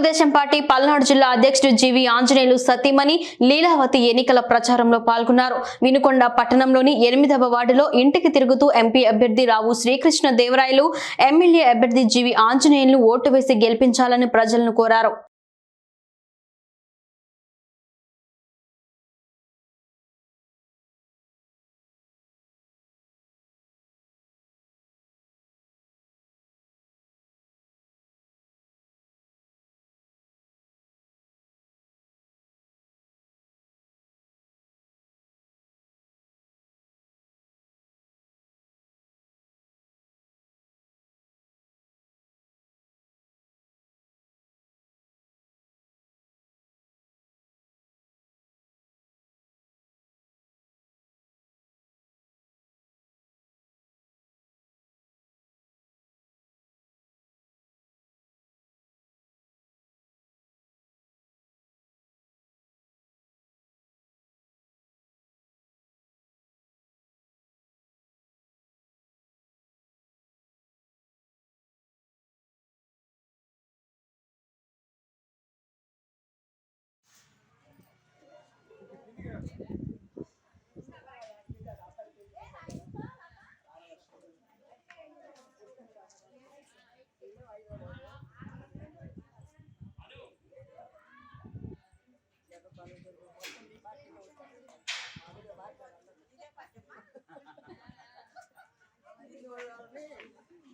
Telugu Desam party Palnadu జిల్లా అధ్యక్షుడు జీవి ఆంజనేయులు సతీమణి లీలావతి ఎన్నికల ప్రచారంలో పాల్గొన్నారు. వినుకొండ పట్టణంలోని ఎనిమిదవ వార్డులో ఇంటికి తిరుగుతూ ఎంపీ అభ్యర్థి రావు శ్రీకృష్ణ దేవరాయలు ఎమ్మెల్యే అభ్యర్థి జీవి ఆంజనేయులు ఓటు వేసి గెలిపించాలని ప్రజలను కోరారు.